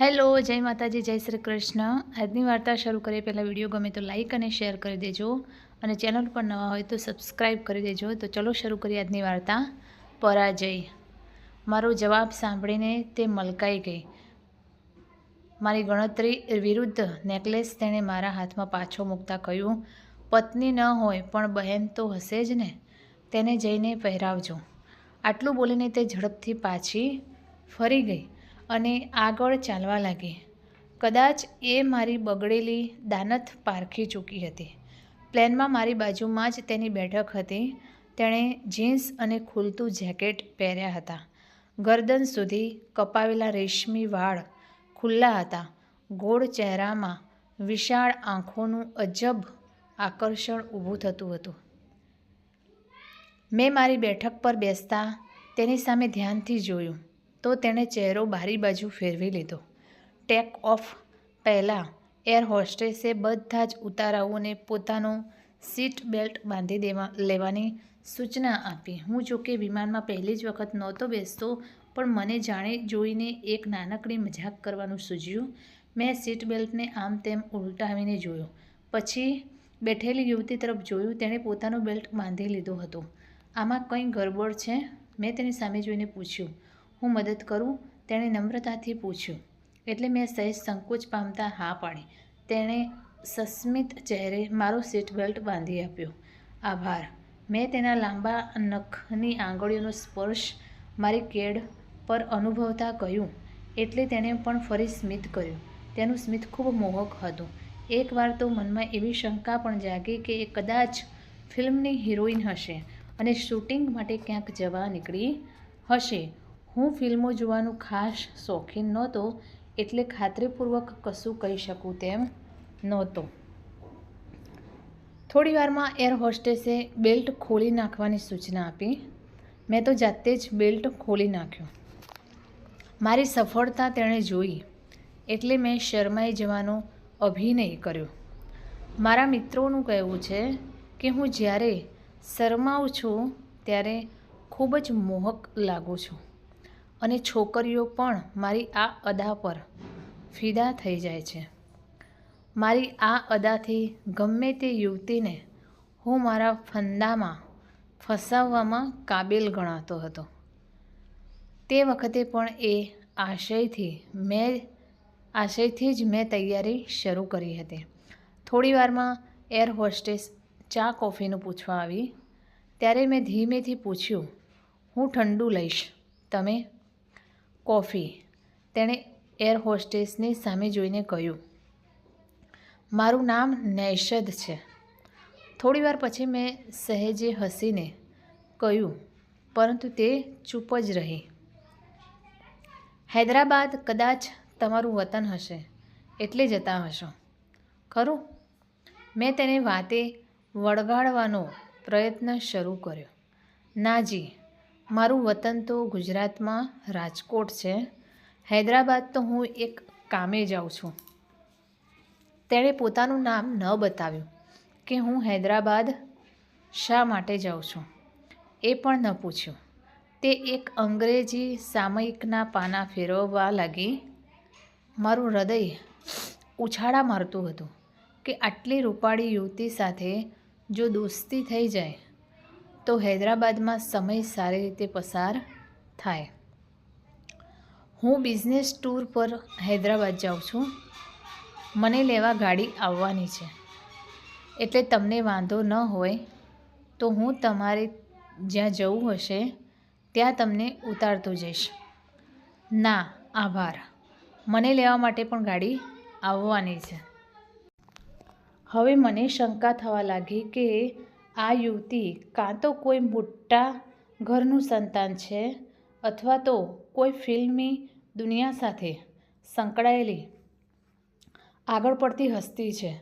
Hello, જય માતાજી, જય શ્રી કૃષ્ણ. આજની વાર્તા શરૂ કરીએ. પહેલાં વીડિયો ગમે તો લાઇક અને શેર કરી દેજો. અને ચેનલ પર નવા હોય તો સબસ્ક્રાઈબ કરી દેજો. તો ચલો શરૂ કરીએ આજની વાર્તા. પરાજય. મારો જવાબ સાંભળીને તે મલકાઈ ગઈ. મારી ગણતરી વિરુદ્ધ નેકલેસ તેણે મારા હાથમાં પાછો મૂકતા કહ્યું, પત્ની ન હોય, પણ બહેન તો હશે જ ને. તેને જઈને પહેરાવજો. આટલું બોલીને તે ઝડપથી પાછી ફરી ગઈ. અને આગળ ચાલવા લાગી. કદાચ એ મારી બગડેલી દાનત પારખી ચૂકી હતી. પ્લેનમાં મારી બાજુમાં જ તેની બેઠક હતી. તેણે જીન્સ અને ખુલતું જેકેટ પહેર્યા હતા. ગરદન સુધી કપાવેલા રેશમી વાળ ખુલ્લા હતા. ગોળ ચહેરામાં વિશાળ આંખોનું અજબ આકર્ષણ ઊભું થતું હતું. મેં મારી બેઠક પર બેસતા તેની સામે ધ્યાનથી જોયું. તો તેણે ચહેરો બારી બાજુ ફેરવી લીધો. Take off. પહેલાં, એર હોસ્ટેસે બધા જ ઉતારાઓને પોતાનું સીટ બેલ્ટ બાંધી દેવા, લેવાની સૂચના આપી. હું જોકે વિમાનમાં પહેલી જ વખત નહોતો બેસતો, પણ મને જાણે જોઈને એક નાનકડી મજાક કરવાનું સૂજ્યું મેં સીટ બેલ્ટને આમ તેમ ઉલટાવીને જોયો. પછી બેઠેલી યુવતી તરફ જોયું, તેણે પોતાનો બેલ્ટ બાંધી લીધો હતો. આમાં કંઈ ગરબડ છે? મેં તેની સામે જોઈને પૂછ્યું. હું મદદ કરું? તેણે નમ્રતાથી પૂછ્યું. એટલે મેં સહેજ સંકોચ પામતા હા પાડી. તેણે સસ્મિત ચહેરે મારો સીટ બેલ્ટ બાંધી આપ્યો. આભાર. મેં તેના લાંબા નખની આંગળીઓનો સ્પર્શ મારી કેડ પર અનુભવતા કહ્યું. એટલે તેણે પણ ફરી સ્મિત કર્યું. તેનું સ્મિત ખૂબ મોહક હતું. એકવાર તો મનમાં એવી શંકા પણ જાગી કે એ કદાચ ફિલ્મની હિરોઈન હશે અને શૂટિંગ માટે ક્યાંક જવા નીકળી હશે. હું ફિલ્મો જોવાનું ખાસ શોખીન નહોતો, એટલે ખાતરીપૂર્વક કશું કહી શકું તેમ નહોતો. થોડી વારમાં એર હોસ્ટેસે બેલ્ટ ખોલી નાખવાની સૂચના આપી. મેં તો જાતે જ બેલ્ટ ખોલી નાખ્યો. મારી સફળતા તેણે જોઈ, એટલે મેં શરમાઈ જવાનો અભિનય કર્યો. મારા મિત્રોનું કહેવું છે કે હું જ્યારે શરમાઉં છું, ત્યારે ખૂબ જ મોહક લાગું છું. અને છોકરીઓ પણ મારી આ અદા પર ફિદા થઈ જાય છે. મારી આ અદાથી ગમે તે યુવતીને હું મારા ફંદામાં ફસાવવામાં કાબિલ ગણાતો હતો. તે વખતે પણ એ આશયથી મેં, આશયથી જ મેં તૈયારી શરૂ કરી હતી. થોડી વારમાં એર હોસ્ટેસ ચા કોફીનું પૂછવા આવી. ત્યારે મેં ધીમેથી પૂછ્યું, હું ઠંડુ લઈશ. તમે કોફી, તેણે એર હોસ્ટેસની સામે જોઈને કહ્યું, મારું નામ નૈષદ છે. થોડીવાર પછી મેં સહેજે હસીને કહ્યું, પરંતુ તે ચૂપ જ રહી. હૈદરાબાદ કદાચ તમારું વતન હશે, એટલે જતા હશો. ખરું? મેં તેને વાતે વળગાડવાનો પ્રયત્ન શરૂ કર્યો. નાજી મારું વતન તો ગુજરાતમાં રાજકોટ છે. હૈદરાબાદ તો હું એક કામે જાઉં છું. તેણે પોતાનું નામ ન બતાવ્યું કે હું હૈદરાબાદ શા માટે જાઉં છું. એ પણ ન પૂછ્યું. તે એક અંગ્રેજી સામયિકના પાના ફેરવવા લાગી. મારું હૃદય ઉછાળા મારતું હતું કે આટલી રૂપાળી યુવતી સાથે જો દોસ્તી થઈ જાય તો હૈદરાબાદમાં સમય સારી રીતે પસાર થાય. હું બિઝનેસ ટૂર પર હૈદરાબાદ જાઉં છું. મને લેવા ગાડી આવવાની છે. એટલે તમને વાંધો ન હોય તો હું તમારે જ્યાં જવું હશે ત્યાં તમને ઉતારતો જઈશ. ના, આભાર. મને લેવા માટે પણ ગાડી આવવાની છે. હવે મને શંકા થવા લાગી કે આ યુવતી કાં તો કોઈ મોટા ઘરનું સંતાન છે અથવા તો કોઈ ફિલ્મી દુનિયા સાથે સંકળાયેલી આગળ પડતી હસ્તી છે.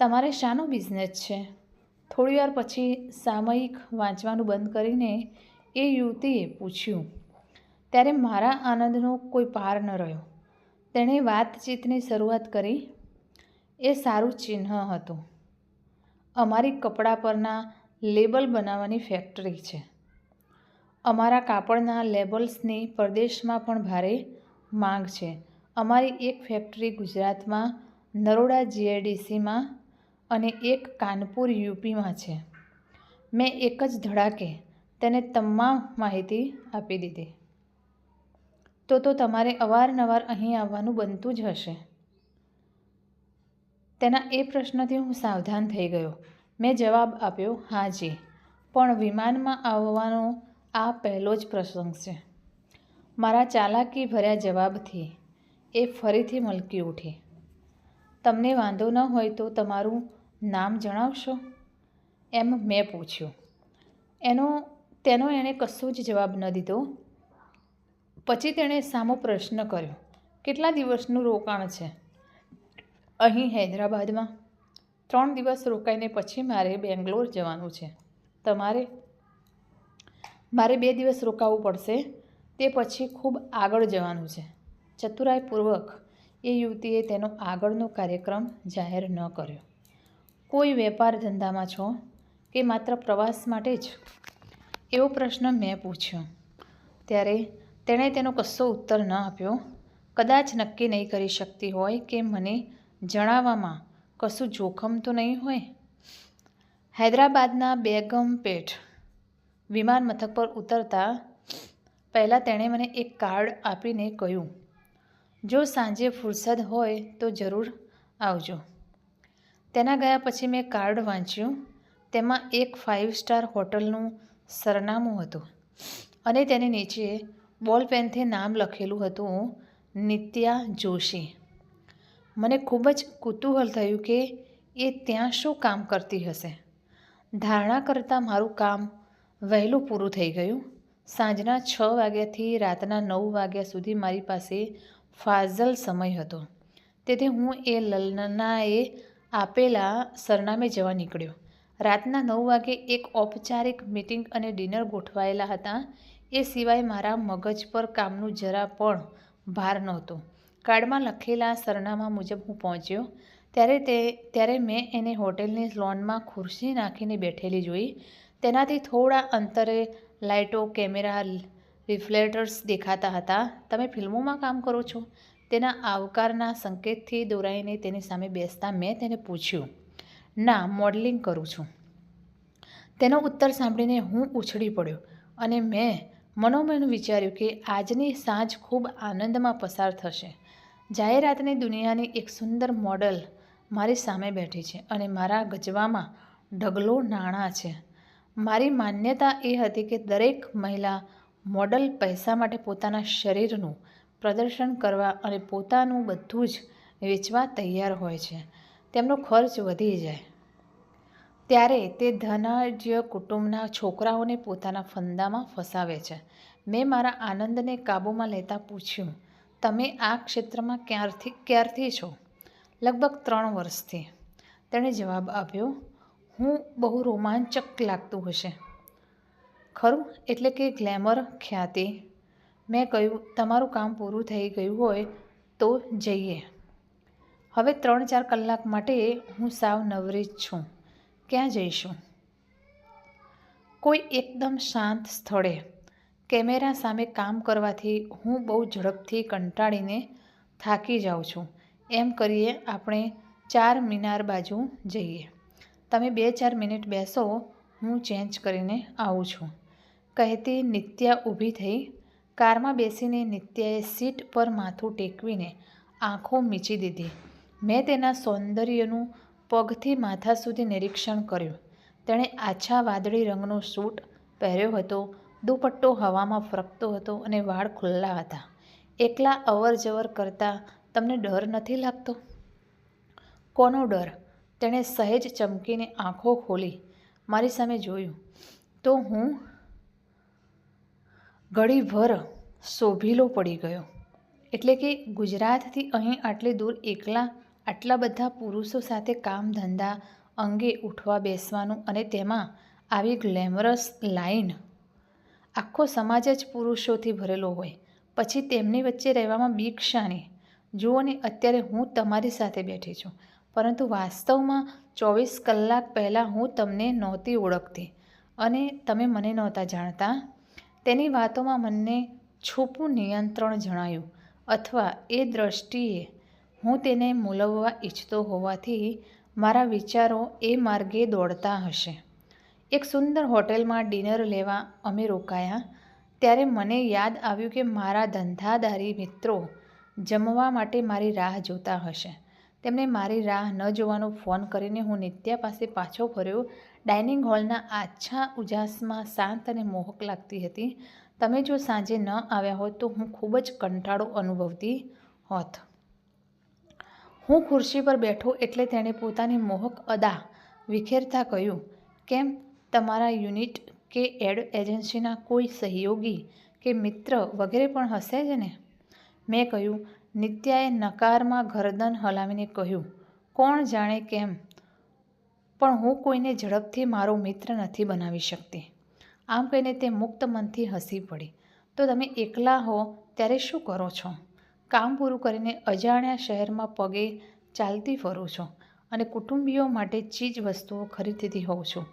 તમારે શાનો બિઝનેસ છે? થોડીવાર પછી સામયિક વાંચવાનું બંધ કરીને એ યુવતીએ પૂછ્યું, ત્યારે મારા આનંદનો કોઈ પાર ન રહ્યો? તેણે વાતચીતની શરૂઆત કરી. એ સારું ચિહ્ન હતું. અમારી કપડાં પરના લેબલ બનાવવાની ફેક્ટરી છે. અમારા કાપડના લેબલ્સની પરદેશમાં પણ ભારે માંગ છે. અમારી એક ફેક્ટરી ગુજરાતમાં નરોડા જીઆઈડીસીમાં અને એક કાનપુર યુપીમાં છે. મેં એક જ ધડાકે તેને તમામ માહિતી આપી દીધી. તો તો તમારે અવારનવાર અહીં આવવાનું બનતું જ હશે. તેના એ પ્રશ્નથી હું સાવધાન થઈ ગયો. મેં જવાબ આપ્યો, હા જી. પણ વિમાનમાં આવવાનો આ પહેલો જ પ્રસંગ છે. મારા ચાલાકી ભર્યા જવાબથી એ ફરીથી મલકી ઉઠી. તમને વાંધો ન હોય તો તમારું નામ જણાવશો? એમ મેં પૂછ્યું. એનો, તેનો એણે કશું જ જવાબ ન દીધો. પછી તેણે સામો પ્રશ્ન કર્યો, કેટલા દિવસનું રોકાણ છે? અહીં હૈદરાબાદમાં. ત્રણ દિવસ રોકાઈને પછી મારે બેંગ્લોર જવાનું છે. તમારે? મારે બે દિવસ રોકાવું પડશે. તે પછી ખૂબ આગળ જવાનું છે. ચતુરાઈપૂર્વક એ યુવતીએ તેનો આગળનો કાર્યક્રમ જાહેર ન કર્યો. કોઈ વેપાર ધંધામાં છો કે માત્ર પ્રવાસ માટે જ? એવો પ્રશ્ન મેં પૂછ્યો. ત્યારે તેણે તેનો કશો ઉત્તર ન આપ્યો. કદાચ નક્કી નહીં કરી શકતી હોય કે મને જણાવવામાં કશું જોખમ તો નહીં હોય? હૈદરાબાદના બેગમપેટ વિમાન મથક પર ઉતરતા પહેલાં તેણે મને એક કાર્ડ આપીને કહ્યું, જો સાંજે ફુરસદ હોય તો જરૂર આવજો. તેના ગયા પછી મેં કાર્ડ વાંચ્યું, તેમાં એક ફાઇવ સ્ટાર હોટલનું સરનામું હતું અને તેની નીચે બોલ પેનથી નામ લખેલું હતું, નિત્યા જોશી. મને ખૂબ જ કુતૂહલ થયું કે એ ત્યાં શું કામ કરતી હશે. ધારણા કરતાં મારું કામ વહેલું પૂરું થઈ ગયું. સાંજના છ વાગ્યાથી રાતના નવ વાગ્યા સુધી મારી પાસે ફાઝલ સમય હતો. તેથી હું એ લલનાએ આપેલા સરનામે જવા નીકળ્યો. રાતના નવ વાગે એક ઔપચારિક મિટિંગ અને ડિનર ગોઠવાયેલા હતા. એ સિવાય મારા મગજ પર કામનું જરા પણ ભાર નહોતો. કાર્ડમાં લખેલા સરનામા મુજબ હું પહોંચ્યો. ત્યારે તે, ત્યારે મેં એને હોટેલની લોનમાં ખુરશી નાખીને બેઠેલી જોઈ. તેનાથી થોડા અંતરે લાઇટો, કેમેરા રિફ્લેક્ટર્સ દેખાતા હતા. તમે ફિલ્મોમાં કામ કરો છો? તેના આવકારના સંકેતથી દોરાઈને તેની સામે બેસતા મેં તેને પૂછ્યું. ના, મોડલિંગ કરું છું. તેનો ઉત્તર સાંભળીને હું ઉછળી પડ્યો અને મેં મનોમન વિચાર્યું કે આજની સાંજ ખૂબ આનંદમાં પસાર થશે. જાહેરાતની દુનિયાની એક સુંદર મોડલ મારી સામે બેઠી છે અને મારા ગજવામાં ઢગલો નાણાં છે. મારી માન્યતા એ હતી કે દરેક મહિલા મોડલ પૈસા માટે પોતાના શરીરનું પ્રદર્શન કરવા અને પોતાનું બધું જ વેચવા તૈયાર હોય છે. તેમનો ખર્ચ વધી જાય. ત્યારે તે ધનાઢ્ય કુટુંબના છોકરાઓને પોતાના ફંદામાં ફસાવે છે. મેં મારા આનંદને કાબૂમાં લેતા પૂછ્યું, તમે આ ક્ષેત્રમાં ક્યારથી ક્યારથી છો? લગભગ ત્રણ વર્ષથી. તેણે જવાબ આપ્યો, હું બહુ રોમાંચક લાગતું હશે. ખરું? એટલે કે ગ્લેમર, ખ્યાતિ? મેં કહ્યું, તમારું કામ પૂરું થઈ ગયું હોય તો જઈએ. હવે ત્રણ ચાર કલાક માટે હું સાવ નવરી જ છું. ક્યાં જઈશું? કોઈ એકદમ શાંત સ્થળે કેમેરા સામે કામ કરવાથી હું બહુ ઝડપથી કંટાળીને થાકી જાઉં છું. એમ કરીએ આપણે ચાર મિનાર બાજુ જઈએ. તમે બે ચાર મિનિટ બેસો, હું ચેન્જ કરીને આવું છું. કહેતી નિત્યા ઊભી થઈ, કારમાં બેસીને નિત્યાએ સીટ પર માથું ટેકવીને આંખો મીચી દીધી. મેં તેના સૌંદર્યનું પગથી માથા સુધી નિરીક્ષણ કર્યું. તેણે આછા વાદળી રંગનો સૂટ પહેર્યો હતો, દુપટ્ટો હવામાં ફરકતો હતો અને વાળ ખુલ્લા હતા. એકલા અવર જવર કરતાં તમને ડર નથી લાગતો? કોનો ડર? તેણે સહેજ ચમકીને આંખો ખોલી. મારી સામે જોયું. તો હું? ઘડીભર શોભીલો પડી ગયો. એટલે કે ગુજરાતથી અહીં આટલી દૂર એકલા આટલા બધા પુરુષો સાથે કામ ધંધા અંગે ઉઠવા બેસવાનું અને તેમાં આવી ગ્લેમરસ લાઈન. આખો સમાજ જ પુરુષોથી ભરેલો હોય. પછી તેમની વચ્ચે રહેવામાં બીક શાની? જુઓ ને, અત્યારે હું તમારી સાથે બેઠી છું. પરંતુ વાસ્તવમાં ચોવીસ કલાક પહેલાં હું તમને નહોતી ઓળખતી. અને તમે મને નહોતા જાણતા. તેની વાતોમાં મને છૂપું નિયંત્રણ જણાયું. અથવા એ દ્રષ્ટિએ હું તેને મૂલવવા ઈચ્છતો હોવાથી મારા વિચારો એ માર્ગે દોડતા હશે. એક સુંદર હોટેલમાં ડિનર લેવા અમે રોકાયા. ત્યારે મને યાદ આવ્યું કે મારા ધંધાદારી મિત્રો જમવા માટે મારી રાહ જોતા હશે. તેમણે મારી રાહ ન જોવાનો ફોન કરીને હું નિત્યા પાસે પાછો ફર્યો. ડાઇનિંગ હોલના આછા ઉજાસમાં શાંત અને મોહક લાગતી હતી. તમે જો સાંજે ન આવ્યા હોત તો હું ખૂબ જ કંટાળો અનુભવતી હોત. હું ખુરશી પર બેઠો એટલે તેણે પોતાની મોહક અદા વિખેરતા કહ્યું, કેમ? તમારા યુનિટ કે એડ એજન્સીના કોઈ સહયોગી કે મિત્ર વગેરે પણ હશે જ ને? મેં કહ્યું, નિત્યાએ નકારમાં ગરદન હલાવીને કહ્યું, કોણ જાણે કેમ? પણ હું કોઈને ઝડપથી મારો મિત્ર નથી બનાવી શકતી. આમ કહીને તે મુક્ત મનથી હસી પડી. તો તમે એકલા હો, ત્યારે શું કરો છો? કામ પૂરું કરીને અજાણ્યા શહેરમાં પગે ચાલતી ફરું છું અને કુટુંબીઓ માટે ચીજ વસ્તુઓ ખરીદતી હોઉં છું.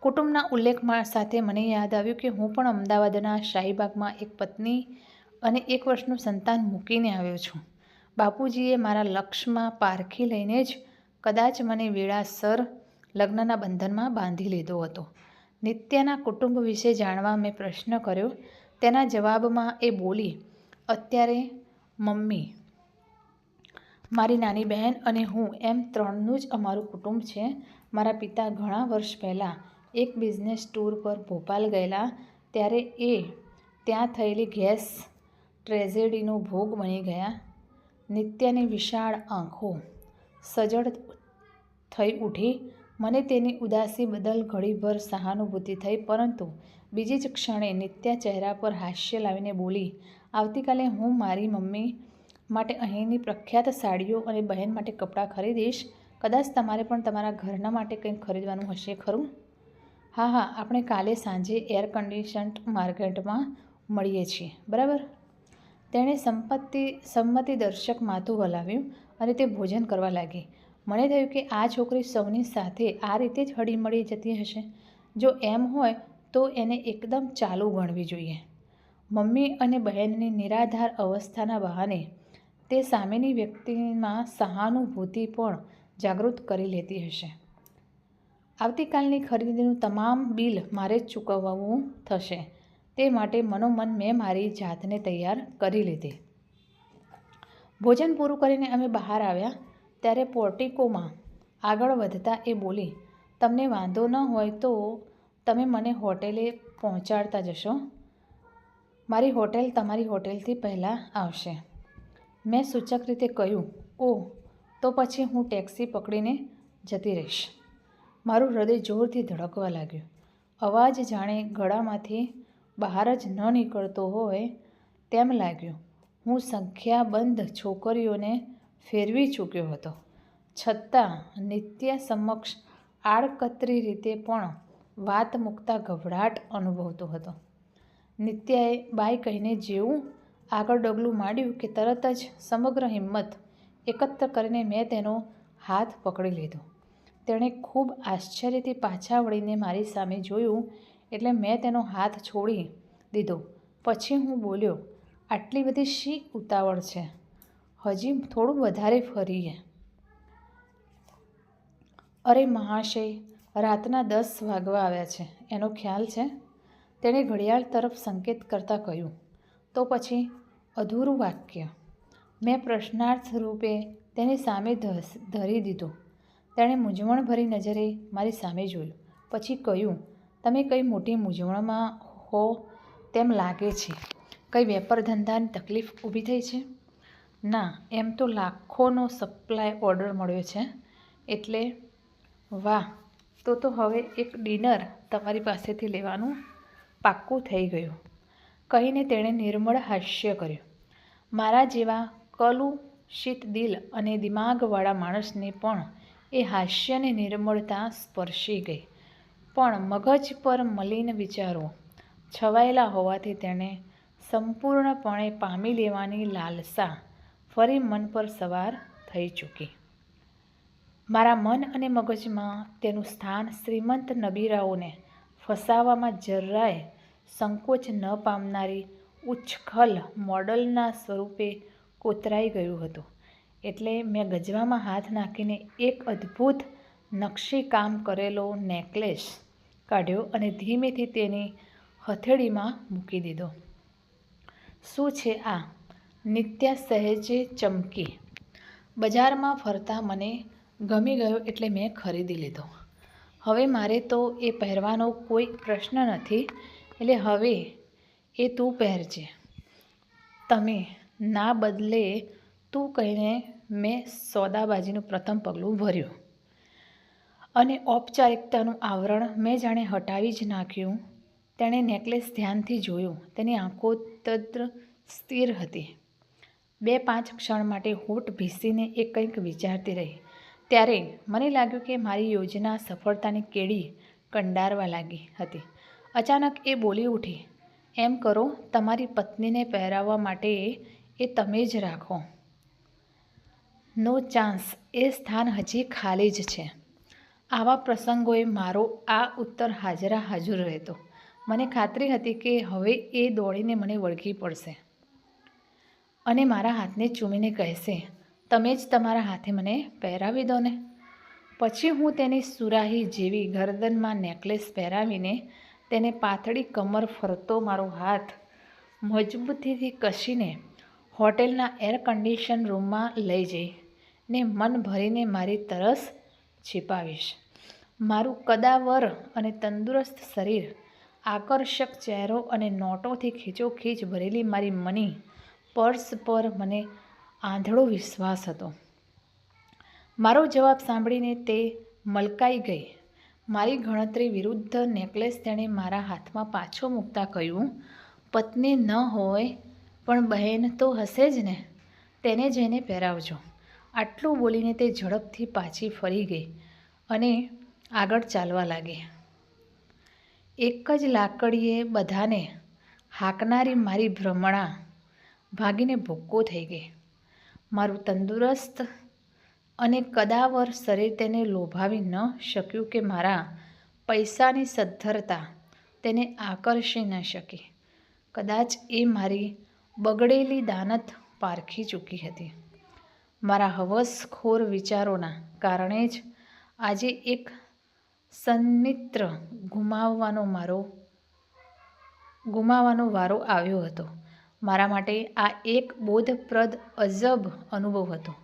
કુટુંબના ઉલ્લેખમાં સાથે મને યાદ આવ્યું કે હું પણ અમદાવાદના શાહીબાગમાં એક પત્ની અને એક વર્ષનું સંતાન મૂકીને આવ્યો છું. બાપુજીએ મારા લક્ષ્યમાં પારખી લઈને જ કદાચ મને વેળાસર લગ્નના બંધનમાં બાંધી લીધો હતો. નિત્યના કુટુંબ વિશે જાણવા મેં પ્રશ્ન કર્યો. તેના જવાબમાં એ બોલી, અત્યારે મમ્મી. મારી નાની બહેન અને હું એમ ત્રણનું જ અમારું કુટુંબ છે. મારા પિતા ઘણા વર્ષ પહેલાં એક બિઝનેસ ટૂર પર ભોપાલ ગયેલા. ત્યારે એ ત્યાં થયેલી ગેસ ટ્રેજેડીનો ભોગ બની ગયા. નિત્યની વિશાળ આંખો સજળ થઈ ઉઠી. મને તેની ઉદાસી બદલ ઘડીભર સહાનુભૂતિ થઈ. પરંતુ બીજી જ ક્ષણે નિત્યા ચહેરા પર હાસ્ય લાવીને બોલી આવતીકાલે હું મારી મમ્મી માટે અહીંની પ્રખ્યાત સાડીઓ અને બહેન માટે કપડાં ખરીદીશ. કદાચ તમારે પણ તમારા ઘરના માટે કંઈક ખરીદવાનું હશે, ખરું? હા હા, આપણે કાલે સાંજે એર કન્ડિશન્ડ માર્કેટમાં મળીએ છીએ, બરાબર? તેણે સંપત્તિ, સંમતિ દર્શક માથું હલાવ્યું અને તે ભોજન કરવા લાગી. મને થયું કે આ છોકરી સૌની સાથે આ રીતે જ હળીમળી જતી હશે. જો એમ હોય તો એને એકદમ ચાલુ ગણવી જોઈએ. મમ્મી અને બહેનની નિરાધાર અવસ્થાના બહાને તે સામેની વ્યક્તિમાં સહાનુભૂતિ પણ જાગૃત કરી લેતી હશે. આવતીકાલની ખરીદીનું તમામ બિલ મારે જ ચૂકવવું થશે. તે માટે મનોમન મેં મારી જાતને તૈયાર કરી લીધી. ભોજન પૂરું કરીને અમે બહાર આવ્યા ત્યારે પોર્ટિકોમાં આગળ વધતા એ બોલી, તમને વાંધો ન હોય તો તમે મને હોટેલે પહોંચાડતા જશો. મારી હોટેલ તમારી હોટેલથી પહેલાં આવશે. મેં સૂચક રીતે કહ્યું, ઓહ, તો પછી હું ટેક્સી પકડીને જતી રહીશ. મારું હૃદય જોરથી ધડકવા લાગ્યું. અવાજ જાણે ગળામાંથી બહાર જ ન નીકળતો હોય તેમ લાગ્યું. હું સંખ્યાબંધ છોકરીઓને ફેરવી ચૂક્યો હતો. છતાં, નિત્ય સમક્ષ આડકતરી રીતે પણ વાત મૂકતા ગભરાટ અનુભવતો હતો. નિત્યાએ બાય કહીને જેવું આગળ ડગલું માંડ્યું કે તરત જ સમગ્ર હિંમત એકત્ર કરીને મેં તેનો હાથ પકડી લીધો. તેણે ખૂબ આશ્ચર્યથી પાછા વળીને મારી સામે જોયું એટલે મેં તેનો હાથ છોડી દીધો. પછી હું બોલ્યો, આટલી બધી શી ઉતાવળ છે? હજી થોડું વધારે ફરીએ. અરે મહાશય, રાતના દસ વાગવા આવ્યા છે. એનો ખ્યાલ છે? તેણે ઘડિયાળ તરફ સંકેત કરતાં કહ્યું, તો પછી અધૂરું વાક્ય. મેં પ્રશ્નાર્થ રૂપે તેની સામે ધરી દીધો. તેણે મૂંઝવણભરી નજરે મારી સામે જોયું. પછી કહ્યું, તમે કઈ મોટી મૂંઝવણમાં હો તેમ લાગે છે? કઈ વેપાર ધંધાની તકલીફ ઊભી થઈ છે? ના, એમ તો લાખોનો સપ્લાય ઓર્ડર મળ્યો છે. એટલે વાહ, તો તો હવે એક ડિનર તમારી પાસેથી લેવાનું પાક્કું થઈ ગયું. કહીને તેણે નિર્મળ હાસ્ય કર્યું. મારા જેવા કલુષિત દિલ અને દિમાગવાળા માણસને પણ એ હાસ્યની નિર્મળતા સ્પર્શી ગઈ. પણ મગજ પર મલિન વિચારો છવાયેલા હોવાથી તેણે સંપૂર્ણપણે પામી લેવાની લાલસા ફરી મન પર સવાર થઈ ચૂકી. મારા મન અને મગજમાં તેનું સ્થાન શ્રીમંત નબીરાઓને ફસાવવામાં જરાય સંકોચ ન પામનારી ઉચ્છખલ મોડલના સ્વરૂપે કોતરાઈ ગયું હતું. એટલે મેં ગજવામાં હાથ નાખીને એક અદ્ભુત નકશી કામ કરેલો નેકલેસ કાઢ્યો અને ધીમેથી તેની હથેળીમાં મૂકી દીધો. શું છે આ? નિત્યા સહેજે ચમકી. બજારમાં ફરતા મને ગમી ગયો એટલે મેં ખરીદી લીધો. હવે મારે તો એ પહેરવાનો કોઈ પ્રશ્ન નથી, એટલે હવે એ તું પહેરજે. તમે ના બદલે તું કહીને મેં સોદાબાજીનું પ્રથમ પગલું ભર્યું. અને ઔપચારિકતાનું આવરણ મેં જાણે હટાવી જ નાખ્યું. તેણે નેકલેસ ધ્યાનથી જોયું. તેની આંખો તદ્ર સ્થિર હતી. બે પાંચ ક્ષણ માટે હોઠ ભીસીને એ કંઈક વિચારતી રહી. ત્યારે મને લાગ્યું કે મારી યોજના સફળતાની કેડી કંડારવા લાગી હતી. અચાનક એ બોલી ઉઠી, એમ કરો, તમારી પત્નીને પહેરાવવા માટે એ તમે જ રાખો. નો ચાન્સ, એ સ્થાન હજી ખાલી જ છે. આવા પ્રસંગોએ મારો આ ઉત્તર હાજરા હાજર રહેતો. મને ખાતરી હતી કે હવે એ દોડીને મને વળગી પડશે. અને મારા હાથને ચૂમીને કહેશે તમે જ તમારા હાથે મને પહેરાવી દો ને. પછી હું તેની સુરાહી જેવી ગરદનમાં નેકલેસ પહેરાવીને તેને પાતળી કમર ફરતો મારો હાથ મજબૂતીથી કસીને હોટેલના એર કન્ડિશન રૂમમાં લઈ જઈ ને મન ભરીને મારી તરસ છીપાવીશ. મારું કદાવર અને તંદુરસ્ત શરીર, આકર્ષક ચહેરો અને નોટોથી ખીચોખીચ ભરેલી મારી મની પર્સ પર મને આંધળો વિશ્વાસ હતો. મારો જવાબ સાંભળીને તે મલકાઈ ગઈ. મારી ગણતરી વિરુદ્ધ નેકલેસ તેણે મારા હાથમાં પાછો મૂકતા કહ્યું, પત્ની ન હોય, પણ બહેન તો હશે જ ને? તેને જઈને પહેરાવજો. આટલું બોલીને તે ઝડપથી પાછી ફરી ગઈ અને આગળ ચાલવા લાગી. એક જ લાકડીએ બધાને હાંકનારી મારી ભ્રમણા ભાગીને ભૂક્કો થઈ ગઈ. મારું તંદુરસ્ત અને કદાવર શરીર તેને લોભાવી ન શક્યું કે મારા પૈસાની સદ્ધરતા તેને આકર્ષી ન શકી. કદાચ એ મારી બગડેલી દાનત પારખી ચૂકી હતી. મારા હવસખોર વિચારોના કારણે જ આજે એક સન્મિત્ર ગુમાવવાનો મારો ગુમાવવાનો વારો આવ્યો હતો. મારા માટે આ એક બોધપ્રદ અજબ અનુભવ હતો.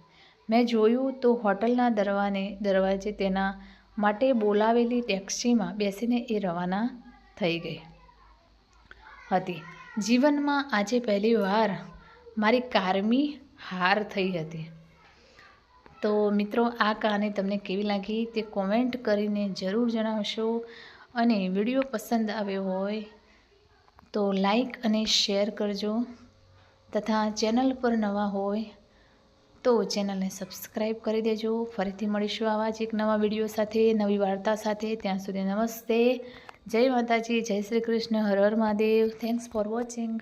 મેં જોયું તો હોટલના દરવાને દરવાજે તેના માટે બોલાવેલી ટેક્સીમાં બેસીને એ રવાના થઈ ગઈ હતી. જીવનમાં આજે પહેલી વાર મારી કારમી હાર થઈ હતી. તો મિત્રો, આ કહાની તમને કેવી લાગી તે કોમેન્ટ કરીને જરૂર જણાવશો અને વીડિયો પસંદ આવ્યો હોય તો લાઈક અને શેર કરજો. તથા ચેનલ પર નવા હોય તો ચેનલને સબસ્ક્રાઈબ કરી દેજો. ફરીથી મળીશું આવા જ એક નવા વીડિયો સાથે, નવી વાર્તા સાથે. ત્યાં સુધી નમસ્તે. જય માતાજી, જય Shri Krishna. Har Har Mahadev. Thanks for watching